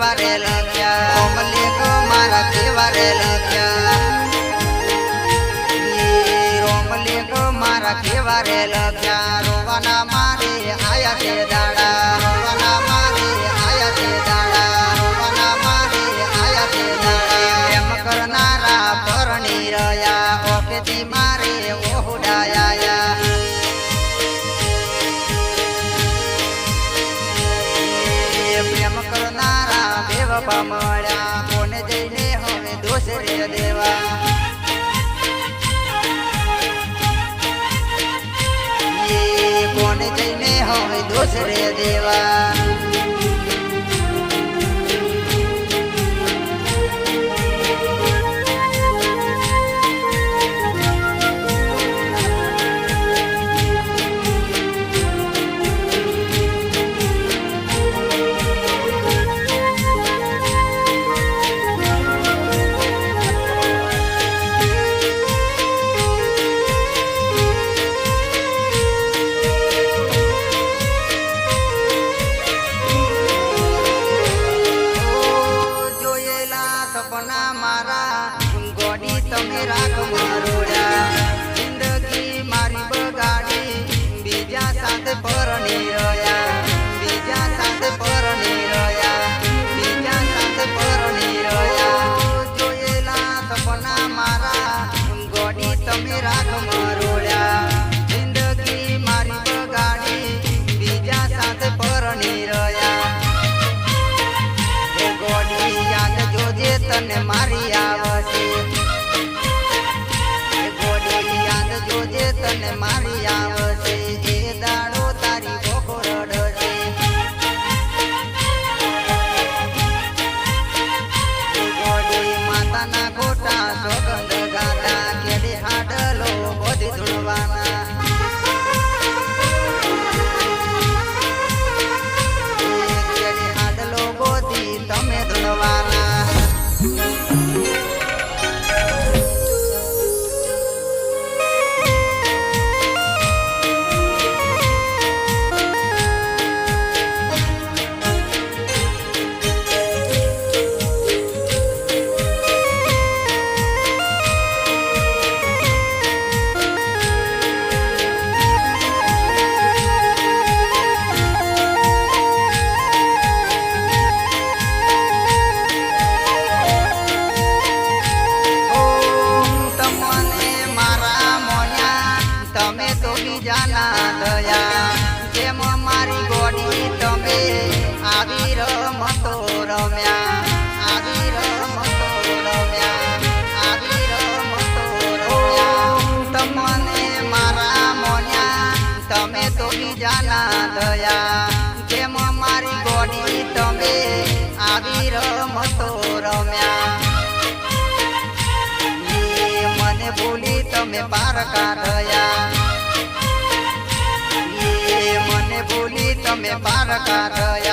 વારે લખ્યા કોમલે ગો મારા કેવારે લખ્યા રોમલે ગો મારા રોવાના મારે આયા કેદાર દેવા. કોણ જઈને હોય દોસરે દેવા? સપના મારા. ગોડી તમે રાખ મારોડા. જિંદગી મારી બગાડી બીજા સાથે પરણી રહ્યા. મારી તમે તો બીજાના દયા. જેમ મારી ગોડી તમે આવી રમતો રમ્યા. આવી રમતો રમ્યા. આવી રમતો તમને મારા મોયા તમે તો બીજાના દયા. જેમ મારી ગોડી તમે આવી રમતો રમ્યા. મને ભૂલી તમે પાર કાઢયા તમે પારકા થયા.